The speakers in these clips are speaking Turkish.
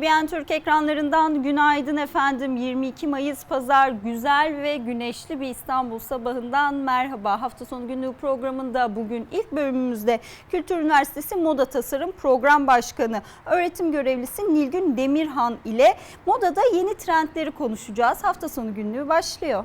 BBN Türk ekranlarından günaydın efendim. 22 Mayıs Pazar güzel ve güneşli bir İstanbul sabahından merhaba. Hafta sonu günlüğü programında bugün ilk bölümümüzde Kültür Üniversitesi Moda Tasarım Program Başkanı öğretim görevlisi Nilgün Demirhan ile modada yeni trendleri konuşacağız. Hafta sonu günlüğü başlıyor.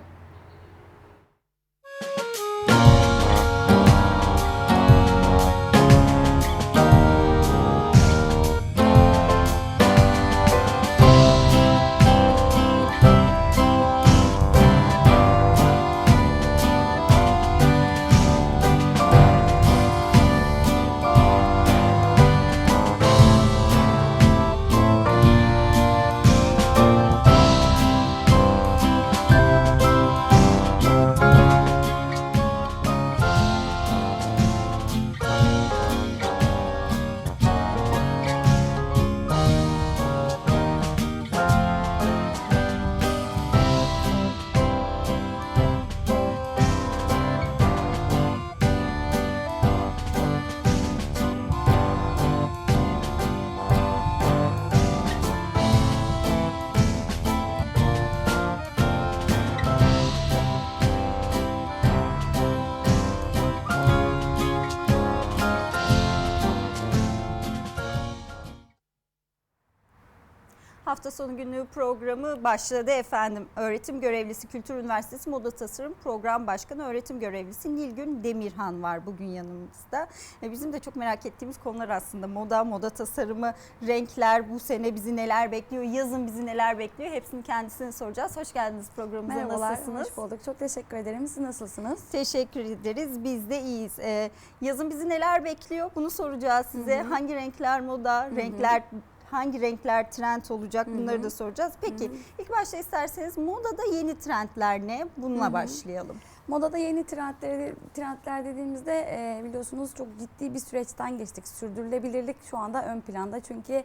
Hafta sonu günlüğü programı başladı efendim. Öğretim görevlisi Kültür Üniversitesi Moda Tasarım Program Başkanı öğretim görevlisi Nilgün Demirhan var bugün yanımızda. E, Bizim de çok merak ettiğimiz konular aslında moda, moda tasarımı, renkler, bu sene bizi neler bekliyor, yazın bizi neler bekliyor hepsini kendisine soracağız. Hoş geldiniz programımıza. Merhabalar, Nasılsınız? hoş bulduk. Çok teşekkür ederim. Siz nasılsınız? Teşekkür ederiz. Biz de iyiyiz. Ee, yazın bizi neler bekliyor? Bunu soracağız size. Hı hı. Hangi renkler moda, hı. renkler hangi renkler trend olacak? Hı Bunları hı. da soracağız. Peki Hı hı. ilk başta isterseniz modada yeni trendler ne? Bununla Hı hı. başlayalım. Modada yeni trendler, trendler dediğimizde e, biliyorsunuz çok ciddi bir süreçten geçtik. Sürdürülebilirlik şu anda ön planda çünkü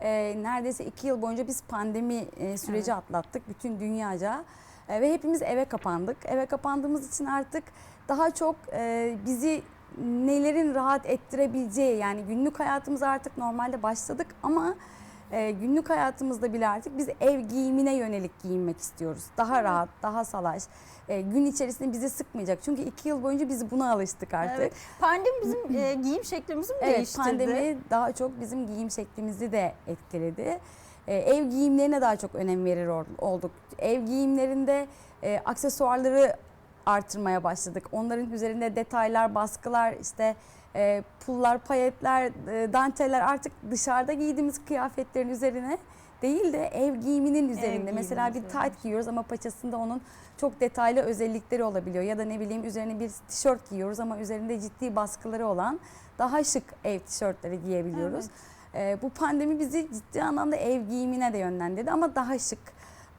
e, neredeyse iki yıl boyunca biz pandemi e, süreci Evet. atlattık bütün dünyaca E, ve hepimiz eve kapandık. Eve kapandığımız için artık daha çok e, bizi nelerin rahat ettirebileceği yani günlük hayatımıza artık normalde başladık ama e, günlük hayatımızda bile artık biz ev giyimine yönelik giyinmek istiyoruz. Daha Evet. rahat, daha salaş. E, gün içerisinde bizi sıkmayacak. Çünkü iki yıl boyunca biz buna alıştık artık. Evet. Pandemi bizim e, giyim şeklimizi mi Evet, değiştirdi? pandemi daha çok bizim giyim şeklimizi de etkiledi. Ee, ev giyimlerine daha çok önem verir ol- olduk. Ev giyimlerinde e, aksesuarları artırmaya başladık. Onların üzerinde detaylar, baskılar, işte e, pullar, payetler, e, danteller artık dışarıda giydiğimiz kıyafetlerin üzerine değil de ev giyiminin üzerinde. giyiminin Mesela bir tight giyiyoruz ama paçasında onun çok detaylı özellikleri olabiliyor. Ya da ne bileyim üzerine bir tişört giyiyoruz ama üzerinde ciddi baskıları olan daha şık ev tişörtleri giyebiliyoruz. Ee, bu pandemi bizi ciddi anlamda ev giyimine de yönlendirdi ama daha şık.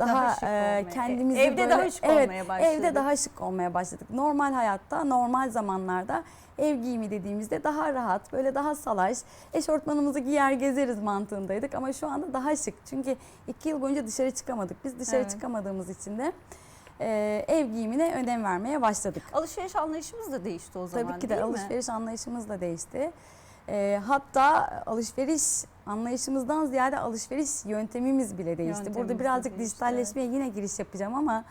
Daha, Daha e, kendimizi evde böyle daha şık evet, olmaya başladık. Evde daha şık olmaya başladık. Normal hayatta, normal zamanlarda ev giyimi dediğimizde daha rahat, böyle daha salaş, eşortmanımızı giyer gezeriz mantığındaydık ama şu anda daha şık. Çünkü iki yıl boyunca dışarı çıkamadık. Biz dışarı Evet. çıkamadığımız için de e, ev giyimine önem vermeye başladık. Alışveriş anlayışımız da değişti o zaman Tabii ki de değil mi? alışveriş anlayışımız da değişti. Ee, hatta alışveriş anlayışımızdan ziyade alışveriş yöntemimiz bile değişti. Yöntemimiz Burada birazcık değişti, dijitalleşmeye yine giriş yapacağım ama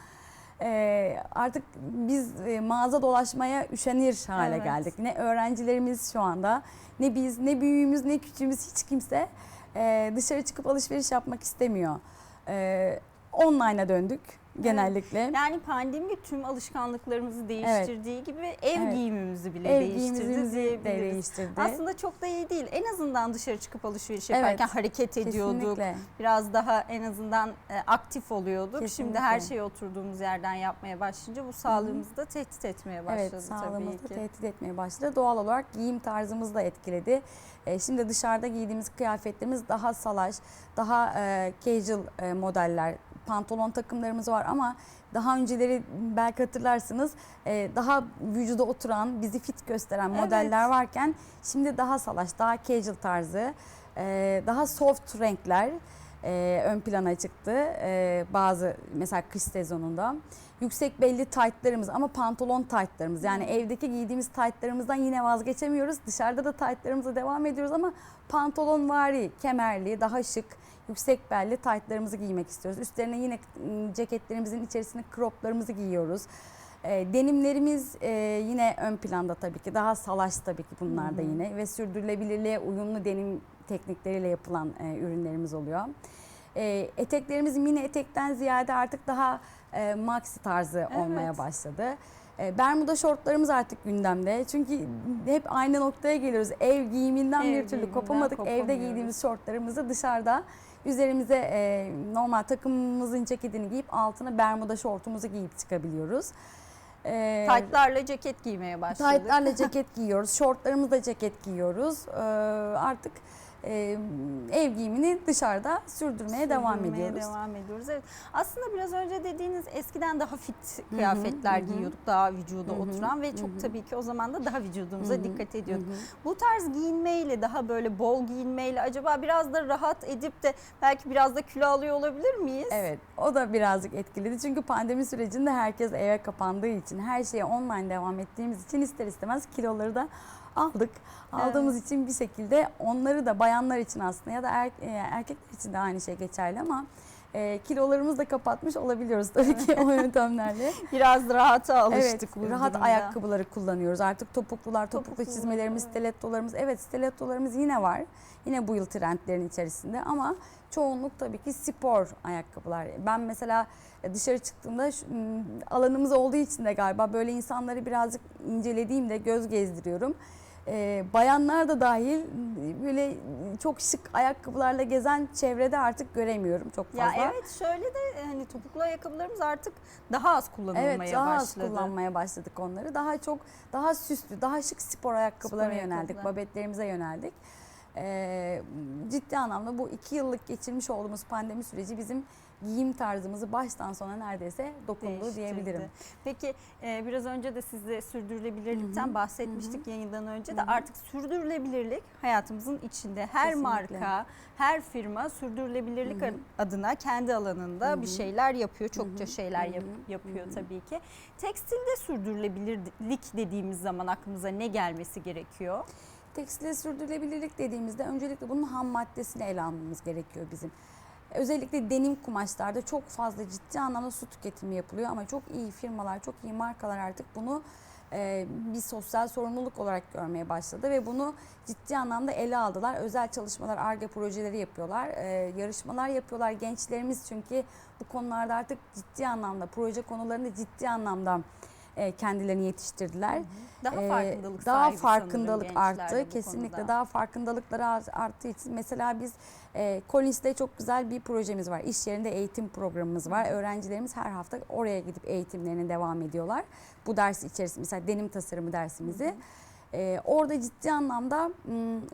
e, artık biz e, mağaza dolaşmaya üşenir hale Evet. geldik. Ne öğrencilerimiz şu anda, ne biz, ne büyüğümüz, ne küçüğümüz hiç kimse e, dışarı çıkıp alışveriş yapmak istemiyor. E, online'a döndük genellikle. Yani pandemi tüm alışkanlıklarımızı değiştirdiği gibi ev Evet. giyimimizi bile Ev değiştirdi giyimimizi de diyebiliriz. değiştirdi. Aslında çok da iyi değil. En azından dışarı çıkıp alışveriş Evet, yaparken hareket ediyorduk. Kesinlikle. Biraz daha en azından e, aktif oluyorduk. Şimdi Kesinlikle. her şeyi oturduğumuz yerden yapmaya başlayınca bu sağlığımızı da tehdit etmeye başladı Evet tabii sağlığımızı ki. tehdit etmeye başladı. Doğal olarak giyim tarzımızı da etkiledi. E, şimdi dışarıda giydiğimiz kıyafetlerimiz daha salaş, daha e, casual e, modeller, pantolon takımlarımız var ama daha önceleri belki hatırlarsınız e, daha vücuda oturan, bizi fit gösteren Evet. modeller varken şimdi daha salaş, daha casual tarzı, e, daha soft renkler e, ön plana çıktı e, bazı mesela kış sezonunda. Yüksek belli taytlarımız ama pantolon taytlarımız yani evdeki giydiğimiz taytlarımızdan yine vazgeçemiyoruz. Dışarıda da taytlarımıza devam ediyoruz ama pantolon vari, kemerli, daha şık, yüksek belli taytlarımızı giymek istiyoruz. Üstlerine yine ceketlerimizin içerisine croplarımızı giyiyoruz. E, denimlerimiz e, yine ön planda tabii ki. Daha salaş tabii ki bunlar da yine ve sürdürülebilirliğe uyumlu denim teknikleriyle yapılan e, ürünlerimiz oluyor. E, eteklerimiz mini etekten ziyade artık daha e, maxi tarzı olmaya Evet. başladı. E, Bermuda şortlarımız artık gündemde. Çünkü hep aynı noktaya geliyoruz. Ev giyiminden Ev bir türlü giyiminden kopamadık. Evde giydiğimiz şortlarımızı dışarıda üzerimize e, normal takımımızın ceketini giyip altına Bermuda şortumuzu giyip çıkabiliyoruz. E, Taytlarla ceket giymeye başladık. Taytlarla ceket giyiyoruz, şortlarımızla ceket giyiyoruz. Ee, artık e, ev giyimini dışarıda sürdürmeye devam Sürdürmeye ediyoruz. devam ediyoruz. Evet. Aslında biraz önce dediğiniz eskiden daha fit kıyafetler hı hı. giyiyorduk. Daha vücuda Hı hı, oturan ve çok hı. tabii ki o zaman da daha vücudumuza Hı hı, dikkat ediyorduk. Hı hı. Bu tarz giyinmeyle daha böyle bol giyinmeyle acaba biraz da rahat edip de belki biraz da kilo alıyor olabilir miyiz? Evet, o da birazcık etkiledi. Çünkü pandemi sürecinde herkes eve kapandığı için, her şeye online devam ettiğimiz için ister istemez kiloları da aldık. Aldığımız için bir şekilde onları da bayanlar için aslında ya da er- e, erkekler için de aynı şey geçerli ama e, kilolarımızı da kapatmış olabiliyoruz tabii ki o yöntemlerle. Biraz rahata alıştık Evet, bu rahat durumda. ayakkabıları kullanıyoruz. Artık topuklular, topuklu Topuklular, çizmelerimiz, evet. stilettolarımız. Evet, stilettolarımız yine var. Yine bu yıl trendlerin içerisinde ama çoğunluk tabii ki spor ayakkabılar. Ben mesela dışarı çıktığımda alanımız olduğu için de galiba böyle insanları birazcık incelediğimde göz gezdiriyorum. Ee, bayanlar da dahil böyle çok şık ayakkabılarla gezen çevrede artık göremiyorum çok fazla. Ya evet şöyle de hani topuklu ayakkabılarımız artık daha az kullanılmaya Evet daha az başladı. kullanmaya başladık onları. Daha çok daha süslü, daha şık spor ayakkabılarına Spor yöneldik. ayakkabılar. Babetlerimize yöneldik. Ee, ciddi anlamda bu iki yıllık geçirmiş olduğumuz pandemi süreci bizim giyim tarzımızı baştan sona neredeyse dokundu değiştirdi. diyebilirim. Peki e, biraz önce de sizle sürdürülebilirlikten Hı hı, bahsetmiştik yayından önce de Hı hı. artık sürdürülebilirlik hayatımızın içinde. Her Kesinlikle. marka, her firma sürdürülebilirlik Hı hı. adına kendi alanında Hı bir şeyler yapıyor. Çokça Hı hı, şeyler yap- yapıyor hı hı. tabii ki. Tekstilde sürdürülebilirlik dediğimiz zaman aklımıza ne gelmesi gerekiyor? Tekstile sürdürülebilirlik dediğimizde öncelikle bunun ham maddesini ele almamız gerekiyor bizim. Özellikle denim kumaşlarda çok fazla ciddi anlamda su tüketimi yapılıyor ama çok iyi firmalar, çok iyi markalar artık bunu e, bir sosyal sorumluluk olarak görmeye başladı ve bunu ciddi anlamda ele aldılar. Özel çalışmalar, ARGE projeleri yapıyorlar, e, yarışmalar yapıyorlar. Gençlerimiz çünkü bu konularda artık ciddi anlamda, proje konularında ciddi anlamda e, kendilerini yetiştirdiler. Daha Ee, farkındalık daha sanırım farkındalık gençler de arttı bu kesinlikle konuda. daha farkındalıkları art- arttığı için mesela biz e, Collins'te çok güzel bir projemiz var. İş yerinde eğitim programımız var. Öğrencilerimiz her hafta oraya gidip eğitimlerine devam ediyorlar. Bu ders içerisinde mesela denim tasarımı dersimizi. Ee, orada ciddi anlamda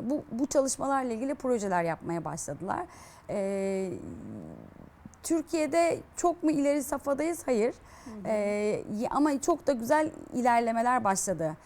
bu, bu çalışmalarla ilgili projeler yapmaya başladılar. Ee, Türkiye'de çok mu ileri safhadayız? Hayır. Ee, y- ama çok da güzel ilerlemeler başladı.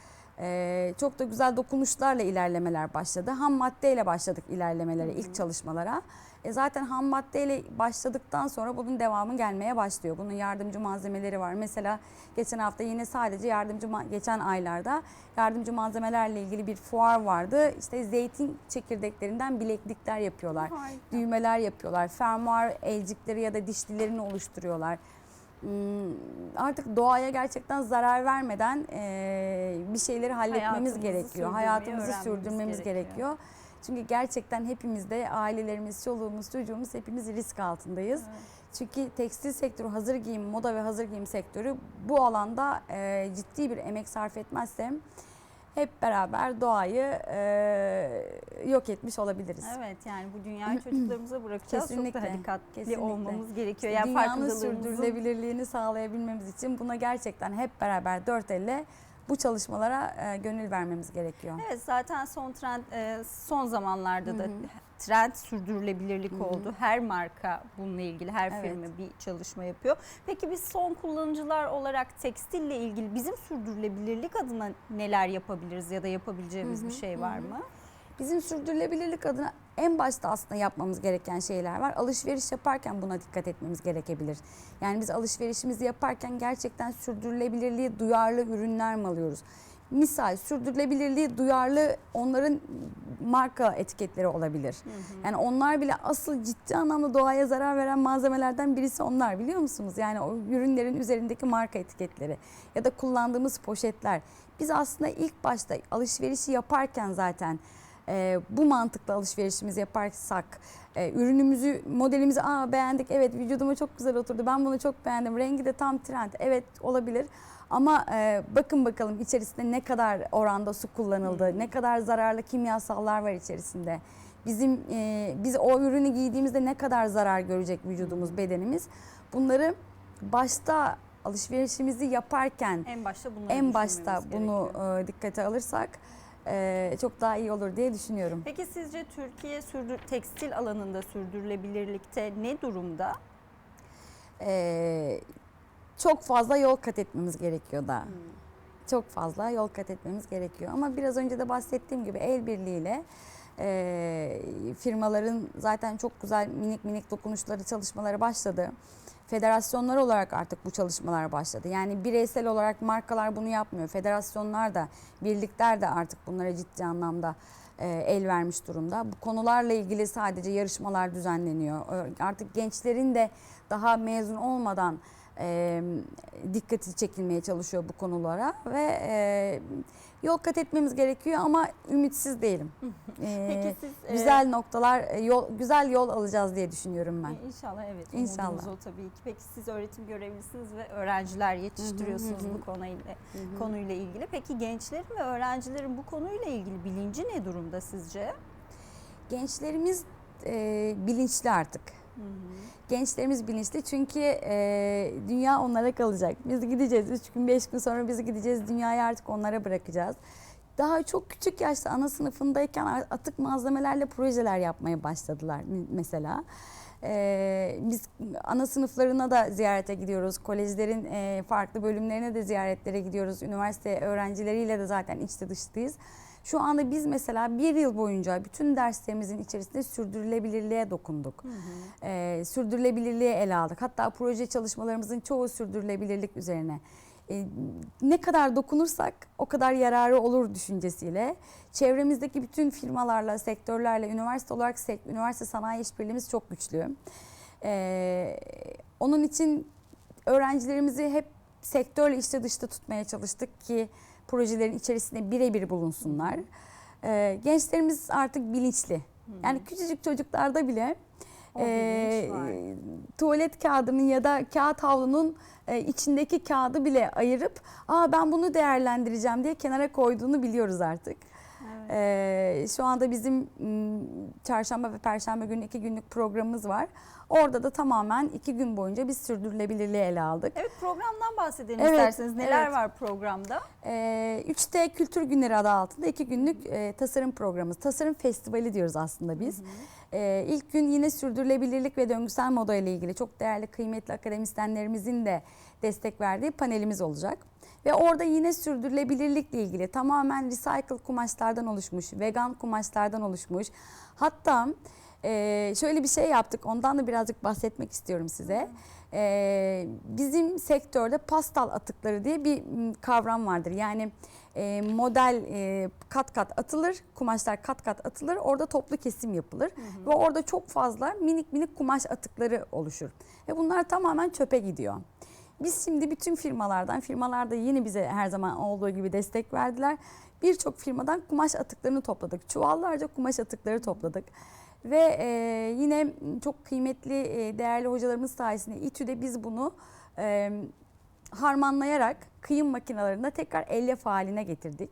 Ee, çok da güzel dokunuşlarla ilerlemeler başladı. Ham maddeyle başladık ilerlemelere, ilk çalışmalara. E zaten ham maddeyle başladıktan sonra bunun devamı gelmeye başlıyor. Bunun yardımcı malzemeleri var. Mesela geçen hafta yine sadece yardımcı geçen aylarda yardımcı malzemelerle ilgili bir fuar vardı. İşte zeytin çekirdeklerinden bileklikler yapıyorlar Harika. düğmeler yapıyorlar. Fermuar elcikleri ya da dişlilerini oluşturuyorlar. Hmm, Artık doğaya gerçekten zarar vermeden bir şeyleri halletmemiz Hayatımızı gerekiyor. Hayatımızı sürdürmemiz gerekiyor. gerekiyor. Çünkü gerçekten hepimiz de ailelerimiz, çoluğumuz, çocuğumuz hepimiz risk altındayız. Çünkü tekstil sektörü, hazır giyim, moda ve hazır giyim sektörü bu alanda ciddi bir emek sarf etmezsem hep beraber doğayı eee, yok etmiş olabiliriz. Evet yani bu dünyayı çocuklarımıza bırakacağız. Çok Kesinlikle, da dikkatli kesinlikle. olmamız gerekiyor. İşte yani dünyanın sürdürülebilirliğini sağlayabilmemiz için buna gerçekten hep beraber dört elle bu çalışmalara e, gönül vermemiz gerekiyor. Evet zaten son trend e, son zamanlarda da Hı hı. trend sürdürülebilirlik Hı hı. oldu. Her marka bununla ilgili her Evet. firma bir çalışma yapıyor. Peki biz son kullanıcılar olarak tekstille ilgili bizim sürdürülebilirlik adına neler yapabiliriz ya da yapabileceğimiz Hı hı, bir şey hı var hı. mı? Bizim sürdürülebilirlik adına en başta aslında yapmamız gereken şeyler var. Alışveriş yaparken buna dikkat etmemiz gerekebilir. Yani biz alışverişimizi yaparken gerçekten sürdürülebilirliğe duyarlı ürünler mi alıyoruz? Misal sürdürülebilirliği duyarlı onların marka etiketleri olabilir. Yani onlar bile asıl ciddi anlamda doğaya zarar veren malzemelerden birisi onlar biliyor musunuz? Yani o ürünlerin üzerindeki marka etiketleri ya da kullandığımız poşetler. Biz aslında ilk başta alışverişi yaparken zaten e, bu mantıkla alışverişimizi yaparsak e, ürünümüzü modelimizi Aa, beğendik evet vücuduma çok güzel oturdu ben bunu çok beğendim rengi de tam trend evet olabilir. Ama e, bakın bakalım içerisinde ne kadar oranda su kullanıldı ne kadar zararlı kimyasallar var içerisinde. Bizim e, biz o ürünü giydiğimizde ne kadar zarar görecek vücudumuz bedenimiz? Bunları başta alışverişimizi yaparken En başta en başta bunu e, dikkate alırsak e, çok daha iyi olur diye düşünüyorum. Peki sizce Türkiye sürdür tekstil alanında sürdürülebilirlikte ne durumda? E, çok fazla yol kat etmemiz gerekiyor da. Hmm. Çok fazla yol kat etmemiz gerekiyor. Ama biraz önce de bahsettiğim gibi el birliğiyle e, firmaların zaten çok güzel minik minik dokunuşları çalışmaları başladı. Federasyonlar olarak artık bu çalışmalar başladı. Yani bireysel olarak markalar bunu yapmıyor. Federasyonlar da, birlikler de artık bunlara ciddi anlamda e, el vermiş durumda. Bu konularla ilgili sadece yarışmalar düzenleniyor. Artık gençlerin de daha mezun olmadan e, dikkati çekilmeye çalışıyor bu konulara ve e, yol kat etmemiz gerekiyor ama ümitsiz değilim. E, Peki siz e, güzel noktalar, e, yol güzel yol alacağız diye düşünüyorum ben. E, İnşallah evet. İnşallah. O tabii ki. Peki siz öğretim görevlisiniz ve öğrenciler yetiştiriyorsunuz Hı hı hı. bu konuyla konuyla ilgili. Peki gençlerin ve öğrencilerin bu konuyla ilgili bilinci ne durumda sizce? Gençlerimiz e, bilinçli artık. Gençlerimiz bilinçli çünkü e, dünya onlara kalacak. Biz gideceğiz 3 gün 5 gün sonra biz gideceğiz dünyayı artık onlara bırakacağız. Daha çok küçük yaşta ana sınıfındayken atık malzemelerle projeler yapmaya başladılar mesela. E, biz ana sınıflarına da ziyarete gidiyoruz. Kolejlerin e, farklı bölümlerine de ziyaretlere gidiyoruz. Üniversite öğrencileriyle de zaten içli dışlıyız. Şu anda biz mesela bir yıl boyunca bütün derslerimizin içerisinde sürdürülebilirliğe dokunduk. Ee, sürdürülebilirliği ele aldık. Hatta proje çalışmalarımızın çoğu sürdürülebilirlik üzerine. Ee, ne kadar dokunursak o kadar yararı olur düşüncesiyle. Çevremizdeki bütün firmalarla, sektörlerle, üniversite olarak üniversite sanayi işbirliğimiz çok güçlü. Ee, onun için öğrencilerimizi hep sektörle içte dışta tutmaya çalıştık ki projelerin içerisinde birebir bulunsunlar. Ee, gençlerimiz artık bilinçli. Yani küçücük çocuklarda bile O var. tuvalet kağıdının ya da kağıt havlunun e, içindeki kağıdı bile ayırıp Aa, ben bunu değerlendireceğim diye kenara koyduğunu biliyoruz artık. Ee, şu anda bizim m, çarşamba ve perşembe günü iki günlük programımız var. Orada da tamamen iki gün boyunca biz sürdürülebilirliği ele aldık. Evet programdan bahsedelim Evet, isterseniz. Neler evet. var programda? Ee, 3T Kültür Günleri adı altında iki günlük e, tasarım programımız. Tasarım festivali diyoruz aslında biz. Ee, ilk gün yine sürdürülebilirlik ve döngüsel moda ile ilgili çok değerli kıymetli akademisyenlerimizin de destek verdiği panelimiz olacak. Ve orada yine sürdürülebilirlikle ilgili tamamen recycle kumaşlardan oluşmuş, vegan kumaşlardan oluşmuş. Hatta e, şöyle bir şey yaptık ondan da birazcık bahsetmek istiyorum size. E, bizim sektörde pastal atıkları diye bir kavram vardır. Yani e, model e, kat kat atılır, kumaşlar kat kat atılır, orada toplu kesim yapılır ve orada çok fazla minik minik kumaş atıkları oluşur ve bunlar tamamen çöpe gidiyor. Biz şimdi bütün firmalardan, firmalar da yine bize her zaman olduğu gibi destek verdiler. Birçok firmadan kumaş atıklarını topladık. Çuvallarca kumaş atıkları topladık. Ve e, yine çok kıymetli, e, değerli hocalarımız sayesinde İTÜ'de biz bunu e, harmanlayarak kıyım makinelerinde tekrar elyaf haline getirdik.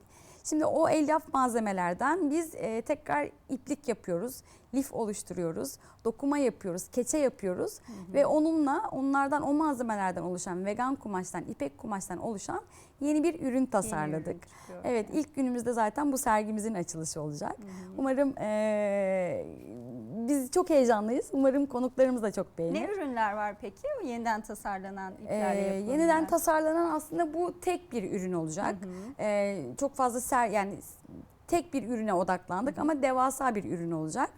Şimdi o elyaf malzemelerden biz e, tekrar iplik yapıyoruz, lif oluşturuyoruz, dokuma yapıyoruz, keçe yapıyoruz ve onunla onlardan o malzemelerden oluşan vegan kumaştan, ipek kumaştan oluşan yeni bir ürün tasarladık. Yeni ürün çıkıyor. Evet ilk günümüzde zaten bu sergimizin açılışı olacak. Umarım e, biz çok heyecanlıyız. Umarım konuklarımız da çok beğenir. Ne ürünler var peki? O yeniden tasarlanan iplerle Ee, yapılan yeniden ürünler. tasarlanan aslında bu tek bir ürün olacak. Ee, çok fazla ser yani tek bir ürüne odaklandık ama devasa bir ürün olacak.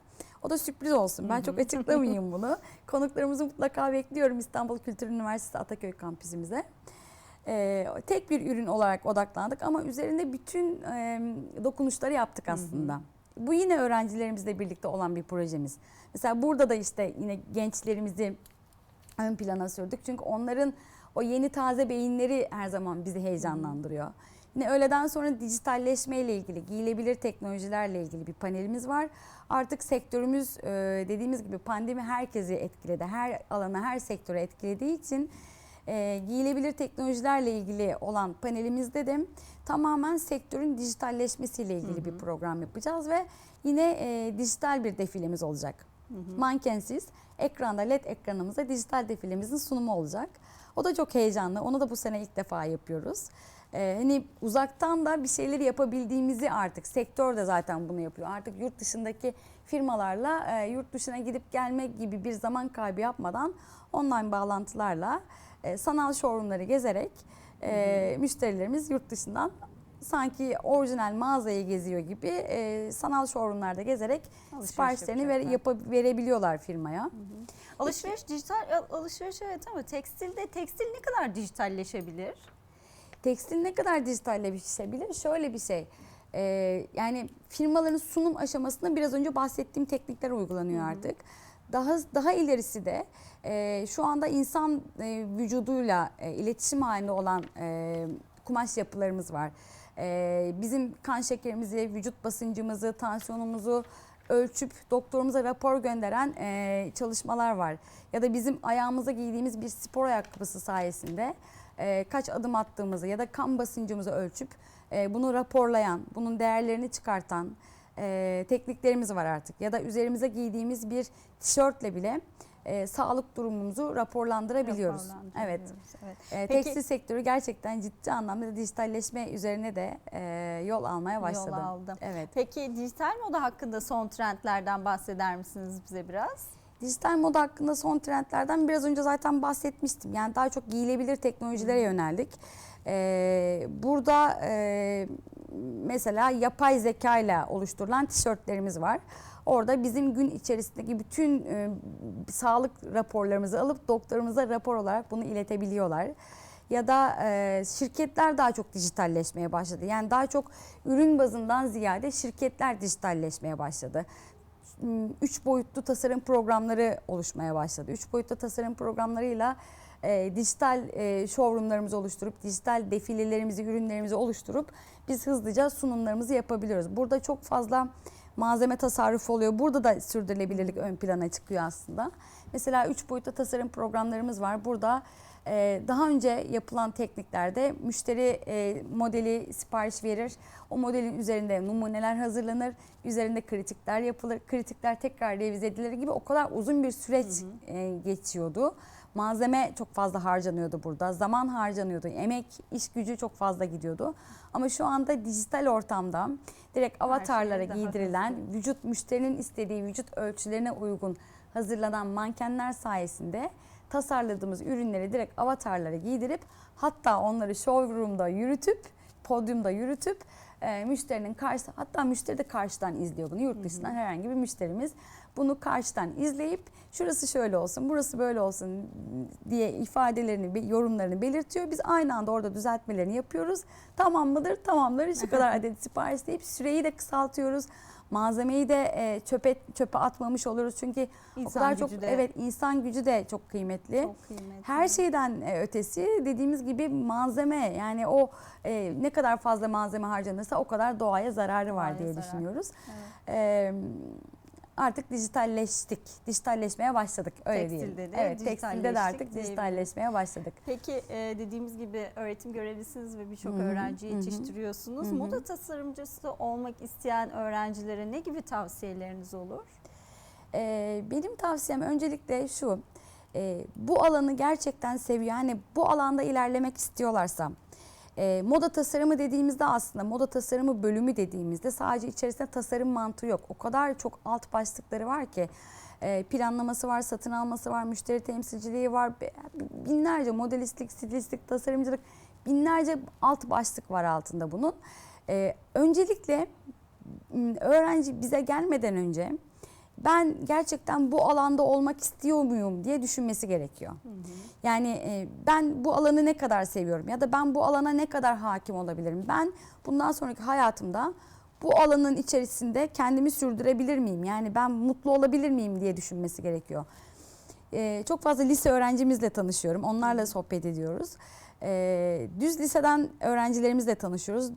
O da sürpriz olsun. Ben çok açıklamayayım bunu. Konuklarımızı mutlaka bekliyorum İstanbul Kültür Üniversitesi Ataköy kampüsümüze. e, tek bir ürün olarak odaklandık ama üzerinde bütün e, dokunuşları yaptık aslında. Bu yine öğrencilerimizle birlikte olan bir projemiz. Mesela burada da işte yine gençlerimizi ön plana sürdük. Çünkü onların o yeni taze beyinleri her zaman bizi heyecanlandırıyor. Yine öğleden sonra dijitalleşme ile ilgili, giyilebilir teknolojilerle ilgili bir panelimiz var. Artık sektörümüz e, dediğimiz gibi pandemi herkesi etkiledi. Her alana, her sektöre etkilediği için e, giyilebilir teknolojilerle ilgili olan panelimizde de tamamen sektörün dijitalleşmesiyle ilgili bir program yapacağız ve yine e, dijital bir defilemiz olacak. Mankensiz ekranda led ekranımızda dijital defilemizin sunumu olacak. O da çok heyecanlı. Onu da bu sene ilk defa yapıyoruz. Ee, hani uzaktan da bir şeyleri yapabildiğimizi artık sektör de zaten bunu yapıyor. Artık yurt dışındaki firmalarla e, yurt dışına gidip gelme gibi bir zaman kaybı yapmadan online bağlantılarla e, sanal showroomları gezerek e, müşterilerimiz yurt dışından sanki orijinal mağazayı geziyor gibi e, sanal showroomlarda gezerek Alışveriş siparişlerini ver, yapacaklar. yapa- verebilir firmaya. Alışveriş dijital al- alışveriş evet ama tekstilde tekstil ne kadar dijitalleşebilir? Tekstil ne kadar dijitalleşebilir? Şöyle bir şey. e, yani firmaların sunum aşamasında biraz önce bahsettiğim teknikler uygulanıyor artık. Daha daha ilerisi de e, şu anda insan e, vücuduyla e, iletişim halinde olan e, kumaş yapılarımız var. E, bizim kan şekerimizi, vücut basıncımızı, tansiyonumuzu ölçüp doktorumuza rapor gönderen e, çalışmalar var. Ya da bizim ayağımıza giydiğimiz bir spor ayakkabısı sayesinde e, kaç adım attığımızı ya da kan basıncımızı ölçüp e, bunu raporlayan, bunun değerlerini çıkartan e, tekniklerimiz var artık. Ya da üzerimize giydiğimiz bir tişörtle bile e, sağlık durumumuzu raporlandırabiliyoruz. Evet. Evet. E, Peki- tekstil sektörü gerçekten ciddi anlamda dijitalleşme üzerine de e, yol almaya başladı. Yol aldı. Evet. Peki dijital moda hakkında son trendlerden bahseder misiniz bize biraz? Dijital moda hakkında son trendlerden biraz önce zaten bahsetmiştim. Yani daha çok giyilebilir teknolojilere yöneldik. Ee, burada e, mesela yapay zeka ile oluşturulan tişörtlerimiz var. Orada bizim gün içerisindeki bütün e, sağlık raporlarımızı alıp doktorumuza rapor olarak bunu iletebiliyorlar. Ya da e, şirketler daha çok dijitalleşmeye başladı. Yani daha çok ürün bazından ziyade şirketler dijitalleşmeye başladı. M, üç boyutlu tasarım programları oluşmaya başladı. Üç boyutlu tasarım programlarıyla e, dijital e, showroomlarımızı oluşturup, dijital defilelerimizi, ürünlerimizi oluşturup biz hızlıca sunumlarımızı yapabiliyoruz. Burada çok fazla malzeme tasarrufu oluyor. Burada da sürdürülebilirlik ön plana çıkıyor aslında. Mesela üç boyutlu tasarım programlarımız var. Burada daha önce yapılan tekniklerde müşteri e, modeli sipariş verir. O modelin üzerinde numuneler hazırlanır. Üzerinde kritikler yapılır. Kritikler tekrar revize edilir gibi o kadar uzun bir süreç e, geçiyordu. Malzeme çok fazla harcanıyordu burada. Zaman harcanıyordu. Emek, iş gücü çok fazla gidiyordu. Ama şu anda dijital ortamda direkt avatarlara giydirilen, hızlı. vücut müşterinin istediği vücut ölçülerine uygun hazırlanan mankenler sayesinde tasarladığımız ürünleri direkt avatarlara giydirip hatta onları showroom'da yürütüp podyumda yürütüp e, müşterinin karşı hatta müşteri de karşıdan izliyor bunu. Yurt dışından herhangi bir müşterimiz bunu karşıdan izleyip şurası şöyle olsun burası böyle olsun diye ifadelerini yorumlarını belirtiyor. Biz aynı anda orada düzeltmelerini yapıyoruz. Tamam mıdır? Tamamdır. Şu kadar adet sipariş deyip süreyi de kısaltıyoruz. Malzemeyi de e, çöpe çöpe atmamış oluruz çünkü o İnsan kadar çok de evet insan gücü de çok kıymetli. Çok kıymetli. Her şeyden e, ötesi dediğimiz gibi malzeme yani o e, ne kadar fazla malzeme harcanırsa o kadar doğaya zararı var Doğaya diye zarar. düşünüyoruz. Evet. E, artık dijitalleştik. Dijitalleşmeye başladık öyle Tekstilde diyelim. de evet, tekstilde de artık dijitalleşmeye başladık. Peki e, dediğimiz gibi öğretim görevlisiniz ve birçok öğrenci yetiştiriyorsunuz. Hı hı. Moda tasarımcısı olmak isteyen öğrencilere ne gibi tavsiyeleriniz olur? Ee, benim tavsiyem öncelikle şu. e, bu alanı gerçekten seviyor. Yani bu alanda ilerlemek istiyorlarsa e, moda tasarımı dediğimizde aslında moda tasarımı bölümü dediğimizde sadece içerisinde tasarım mantığı yok. O kadar çok alt başlıkları var ki e, planlaması var, satın alması var, müşteri temsilciliği var, binlerce modelistlik, stilistlik, tasarımcılık binlerce alt başlık var altında bunun. E, öncelikle öğrenci bize gelmeden önce ben gerçekten bu alanda olmak istiyor muyum diye düşünmesi gerekiyor. Yani e, ben bu alanı ne kadar seviyorum ya da ben bu alana ne kadar hakim olabilirim? Ben bundan sonraki hayatımda bu alanın içerisinde kendimi sürdürebilir miyim? Yani ben mutlu olabilir miyim diye düşünmesi gerekiyor. Ee, çok fazla lise öğrencimizle tanışıyorum. Onlarla sohbet ediyoruz. Ee, düz liseden öğrencilerimizle tanışıyoruz.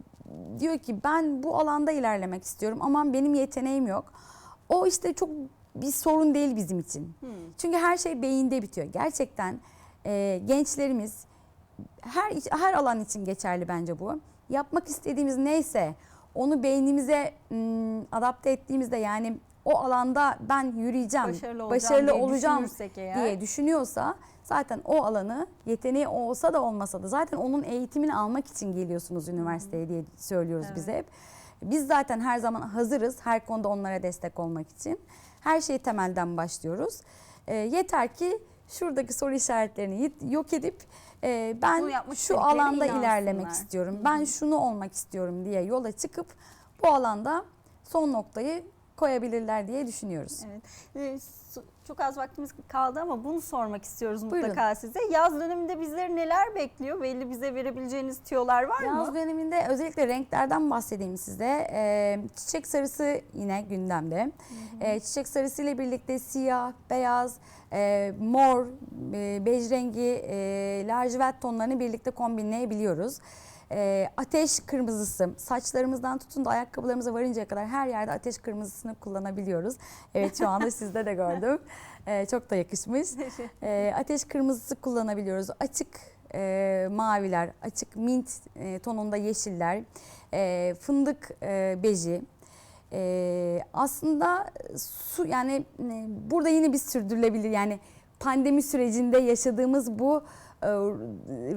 Diyor ki ben bu alanda ilerlemek istiyorum ama benim yeteneğim yok. O işte çok bir sorun değil bizim için. Hmm. Çünkü her şey beyinde bitiyor. Gerçekten e, gençlerimiz her her alan için geçerli bence bu. Yapmak istediğimiz neyse onu beynimize ım, adapte ettiğimizde yani o alanda ben yürüyeceğim, Başarılı olacağım başarılı diye olacağım diye düşünüyorsa zaten o alanı yeteneği olsa da olmasa da zaten onun eğitimini almak için geliyorsunuz üniversiteye diye söylüyoruz Evet. biz hep. Biz zaten her zaman hazırız her konuda onlara destek olmak için. Her şeyi temelden başlıyoruz. E, yeter ki şuradaki soru işaretlerini yok edip e, ben şu alanda ilerlemek istiyorum. Ben şunu olmak istiyorum diye yola çıkıp bu alanda son noktayı koyabilirler diye düşünüyoruz. Evet. Çok az vaktimiz kaldı ama bunu sormak istiyoruz Buyurun. mutlaka size. Yaz döneminde bizleri neler bekliyor? Belli bize verebileceğiniz tüyolar var Yaz mı? döneminde özellikle renklerden bahsedeyim size. Ee, çiçek sarısı yine gündemde. Ee, çiçek sarısı ile birlikte siyah, beyaz, e, mor, e, bej rengi, e, lacivert tonlarını birlikte kombinleyebiliyoruz. Ee, ateş kırmızısı, saçlarımızdan tutun da ayakkabılarımıza varıncaya kadar her yerde ateş kırmızısını kullanabiliyoruz. Evet şu anda sizde de gördüm. Ee, çok da yakışmış. Ee, ateş kırmızısı kullanabiliyoruz. Açık e, maviler, açık mint e, tonunda yeşiller, e, fındık e, beji. E, aslında su yani e, burada yine bir sürdürülebilir yani pandemi sürecinde yaşadığımız bu e,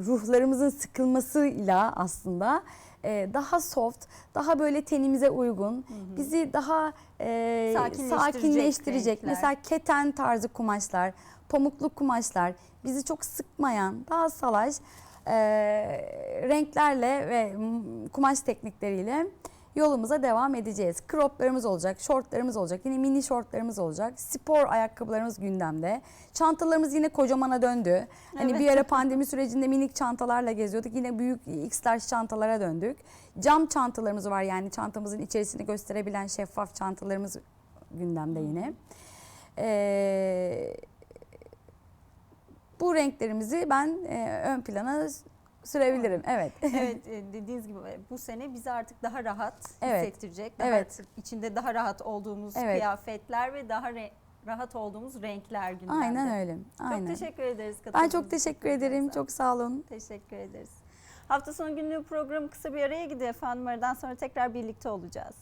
ruhlarımızın sıkılmasıyla aslında e, daha soft, daha böyle tenimize uygun, bizi daha e, Sakinleştirecek sakinleştirecek. renkler. Mesela keten tarzı kumaşlar, pamuklu kumaşlar, bizi çok sıkmayan, daha salaş e, renklerle ve kumaş teknikleriyle yolumuza devam edeceğiz. Croplarımız olacak, şortlarımız olacak, yine mini şortlarımız olacak. Spor ayakkabılarımız gündemde. Çantalarımız yine kocamana döndü. Hani Evet. bir ara pandemi sürecinde minik çantalarla geziyorduk. Yine büyük X çantalara döndük. Cam çantalarımız var yani çantamızın içerisini gösterebilen şeffaf çantalarımız gündemde yine. Ee, bu renklerimizi ben e, ön plana sürebilirim. Evet. evet e, dediğiniz gibi bu sene bizi artık daha rahat Evet. hissettirecek. Daha Evet. içinde daha rahat olduğumuz Evet. kıyafetler ve daha rahat olduğumuz renkler gündemde. Aynen öyle. Aynen. Çok teşekkür ederiz. ben çok teşekkür ederim. Çok sağ olun. Teşekkür ederiz. Hafta sonu günlüğü programı kısa bir araya gidiyor efendim. Aradan sonra tekrar birlikte olacağız.